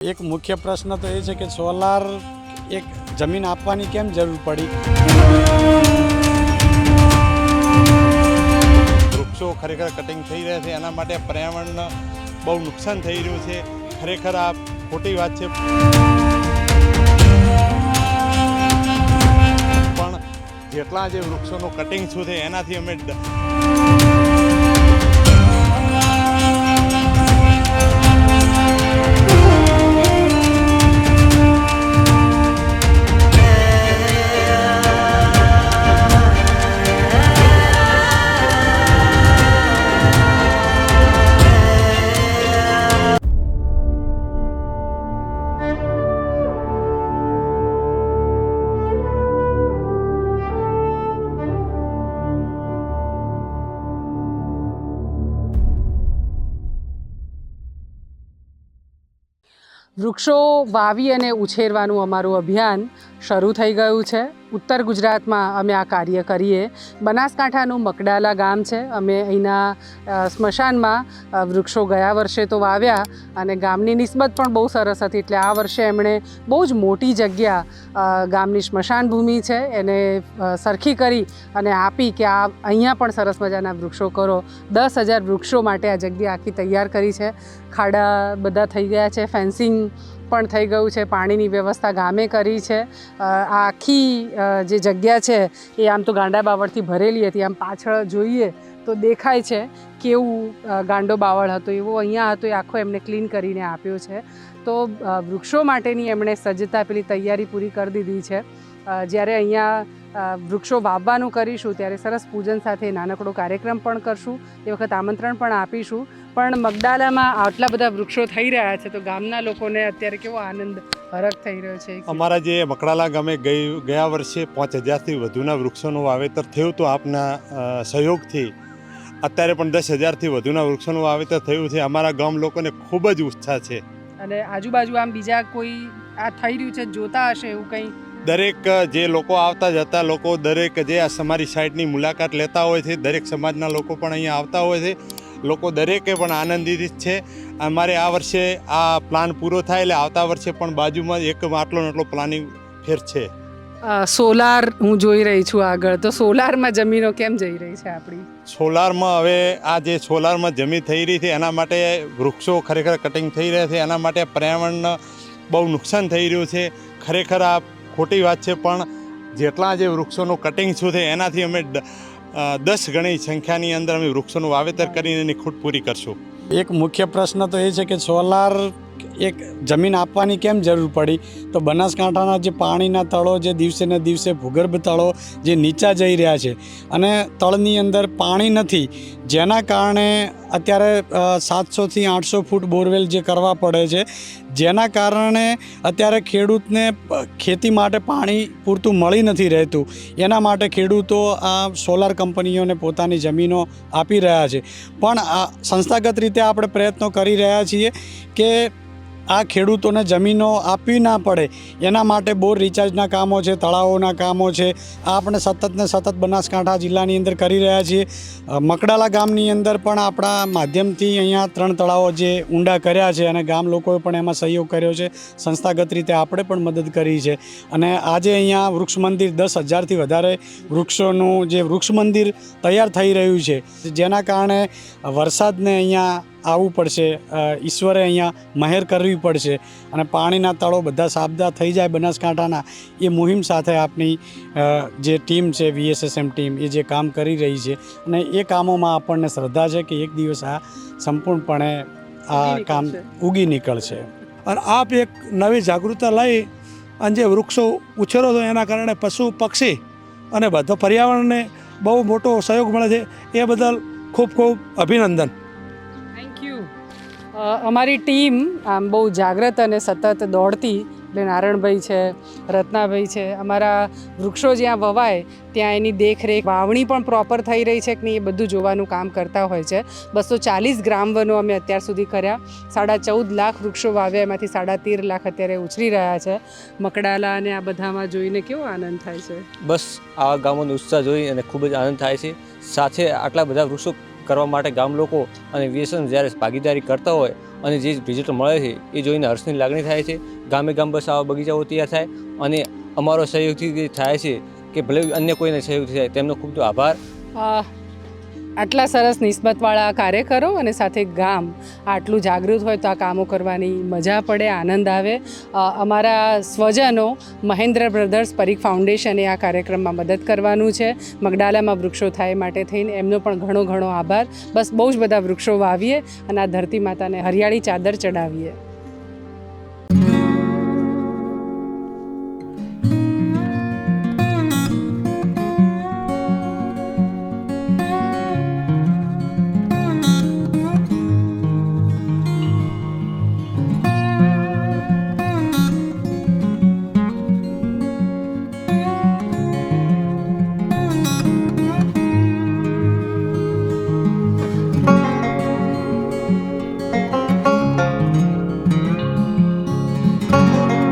એક મુખ્ય પ્રશ્ન તો એ છે કે સોલાર એક જમીન આપવાની કેમ જરૂર પડી? વૃક્ષો ખરેખર કટિંગ થઈ રહ્યા છે, એના માટે પર્યાવરણને બહુ નુકસાન થઈ રહ્યું છે. ખરેખર આ ખોટી વાત છે. પણ જેટલા જે વૃક્ષોનું કટિંગ શું છે, એનાથી અમે વૃક્ષો વાવી અને ઉછેરવાનું અમારું અભિયાન શરૂ થઈ ગયું છે. ઉત્તર ગુજરાતમાં અમે આ કાર્ય કરીએ. બનાસકાંઠાનું મકડાલા ગામ છે. અમે અહીંના સ્મશાનમાં વૃક્ષો ગયા વર્ષે તો વાવ્યા અને ગામની નિસ્બત પણ બહુ સરસ હતી. એટલે આ વર્ષે એમણે બહુ જ મોટી જગ્યા ગામની સ્મશાન ભૂમિ છે એને સરખી કરી અને આપી કે આ અહીંયા પણ સરસ મજાના વૃક્ષો કરો. દસ હજાર વૃક્ષો માટે આ જગ્યા આખી તૈયાર કરી છે. ખાડા બધા થઈ ગયા છે, ફેન્સિંગ પણ થઈ ગયું છે, પાણીની વ્યવસ્થા ગામે કરી છે. આખી જે જગ્યા છે એ આમ તો ગાંડા બાવળથી ભરેલી હતી. આમ પાછળ જોઈએ તો દેખાય છે કેવું ગાંડો બાવળ હતો, એવો અહીંયા હતો, એ આખો એમને ક્લીન કરીને આપ્યો છે. તો વૃક્ષો માટેની એમણે સજ્જતા પેલી તૈયારી પૂરી કરી દીધી છે. જ્યારે અહીંયા વૃક્ષો વાવવાનું કરીશું, ત્યારે સરસ પૂજન સાથે નાનકડો કાર્યક્રમ પણ કરશું, એ વખત આમંત્રણ પણ આપીશું. પણ મગડાલામાં આટલા બધા વૃક્ષો થઈ રહ્યા છે, તો ગામના લોકોને અત્યારે કેવો આનંદ હરક થઈ રહ્યો છે. અમારા જે મકડાલા ગામે ગઈ, ગયા વર્ષે પાંચ હજારથી વધુના વૃક્ષોનું વાવેતર થયું, તો આપના સહયોગથી અત્યારે પણ દસ હજારથી વધુના વૃક્ષોનું વાવેતર થયું છે. અમારા ગામ લોકોને ખૂબ જ ઉત્સાહ છે. અને આજુબાજુ આમ બીજા કોઈ આ થઈ રહ્યું છે જોતા હશે એવું કંઈ? દરેક જે લોકો આવતા જતા લોકો દરેક જે આ અમારી સાઈડની મુલાકાત લેતા હોય છે દરેક સમાજના લોકો પણ અહીંયા આવતા હોય છે. લોકો દરેકે પણ આનંદિત છે. અમારે આ વર્ષે આ પ્લાન પૂરો થાય એટલે આવતા વર્ષે પણ બાજુમાં એક આટલો આટલો પ્લાનિંગ ફેર છે. સોલાર હું જોઈ રહી છું આગળ. તો સોલારમાં જમીનો કેમ જઈ રહી છે આપણી? સોલારમાં હવે આ જે સોલારમાં જમીન થઈ રહી છે એના માટે વૃક્ષો ખરેખર કટિંગ થઈ રહ્યા છે એના માટે પર્યાવરણને બહુ નુકસાન થઈ રહ્યું છે. ખરેખર આ ખોટી વાત છે પણ જેટલા જે વૃક્ષોનું કટિંગ શું છે એનાથી અમે દસ ગણી સંખ્યાની અંદર અમે વૃક્ષોનું વાવેતર કરીને એની ખૂટ પૂરી કરશું. એક મુખ્ય પ્રશ્ન તો એ છે કે સોલાર એક જમીન આપવાની કેમ જરૂર પડી? તો બનાસકાંઠાના જે પાણીના તળો જે દિવસે ને દિવસે ભૂગર્ભ તળો જે નીચા જઈ રહ્યા છે અને તળની અંદર પાણી નથી, જેના કારણે અત્યારે સાતસોથી આઠસો ફૂટ બોરવેલ જે કરવા પડે છે, જેના કારણે અત્યારે ખેડૂતને ખેતી માટે પાણી પૂરતું મળી નથી રહેતું. એના માટે ખેડૂતો આ સોલાર કંપનીઓને પોતાની જમીનો આપી રહ્યા છે. પણ આ સંસ્થાગત રીતે આપણે પ્રયત્નો કરી રહ્યા છીએ કે આ ખેડૂતોને જમીનો આપવી ના પડે. એના માટે બોર રિચાર્જના કામો છે, તળાવોના કામો છે. આ આપણે સતત ને સતત બનાસકાંઠા જિલ્લાની અંદર કરી રહ્યા છીએ. મકડાલા ગામની અંદર પણ આપણા માધ્યમથી અહીંયા ત્રણ તળાવો જે ઊંડા કર્યા છે અને ગામ લોકોએ પણ એમાં સહયોગ કર્યો છે. સંસ્થાગત રીતે આપણે પણ મદદ કરી છે. અને આજે અહીંયા વૃક્ષ મંદિર દસ હજારથી વધારે વૃક્ષોનું જે વૃક્ષ મંદિર તૈયાર થઈ રહ્યું છે. જેના કારણે વરસાદને અહીંયા આવવું પડશે. ઈશ્વરે અહીંયા મહેર કરવી પડશે. અને પાણીના તળો બધા સાબદા થઈ જાય બનાસકાંઠાના. એ મુહિમ સાથે આપની જે ટીમ છે વીએસએસએમ ટીમ એ જે કામ કરી રહી છે. અને એ કામોમાં આપણને શ્રદ્ધા છે કે એક દિવસ આ સંપૂર્ણપણે આ કામ. ઉગી નીકળશે. અને આપ એક નવી જાગૃતતા લઈ અને જે વૃક્ષો ઉછેરો છો એના કારણે પશુ પક્ષી અને બધો પર્યાવરણને બહુ મોટો સહયોગ મળે છે. એ બદલ ખૂબ ખૂબ અભિનંદન. અમારી ટીમ આમ બહુ જાગ્રત અને સતત દોડતી એટલે નારણભાઈ છે, રત્નાભાઈ છે, અમારા વૃક્ષો જ્યાં વવાય ત્યાં એની દેખરેખ, વાવણી પણ પ્રોપર થઈ રહી છે કે નહીં એ બધું જોવાનું કામ કરતા હોય છે. બસો ચાલીસ ગ્રામ વનો અમે અત્યાર સુધી કર્યા. સાડા ચૌદ લાખ વૃક્ષો વાવ્યા, એમાંથી સાડા તેર લાખ અત્યારે ઉછરી રહ્યા છે. મકડાલા અને આ બધામાં જોઈને કેવો આનંદ થાય છે? બસ આવા ગામોનો ઉત્સાહ જોઈ અને ખૂબ જ આનંદ થાય છે. સાથે આટલા બધા વૃક્ષો કરવા માટે ગામ લોકો અને વીએસએન જ્યારે ભાગીદારી કરતા હોય અને જે રિઝલ્ટ મળે છે, એ જોઈને હર્ષની લાગણી થાય છે. ગામે ગામ બસ આવા બગીચાઓ તૈયાર થાય અને અમારો સહયોગથી થાય છે કે ભલે અન્ય કોઈને સહયોગથી થાય, તેમનો ખૂબ તો આભાર. આટલા સરસ નિસ્બતવાળા કાર્યકરો અને સાથે ગામ આટલું જાગૃત હોય તો આ કામો કરવાની મજા પડે, આનંદ આવે. અમારા સ્વજનો મહેન્દ્ર બ્રધર્સ પરીખ ફાઉન્ડેશને આ કાર્યક્રમમાં મદદ કરવાનું છે. મગડાલામાં વૃક્ષો થાય માટે થઈને એમનો પણ ઘણો ઘણો આભાર. બસ બહુ જ બધા વૃક્ષો વાવીએ અને આ ધરતી માતાને હરિયાળી ચાદર ચડાવીએ.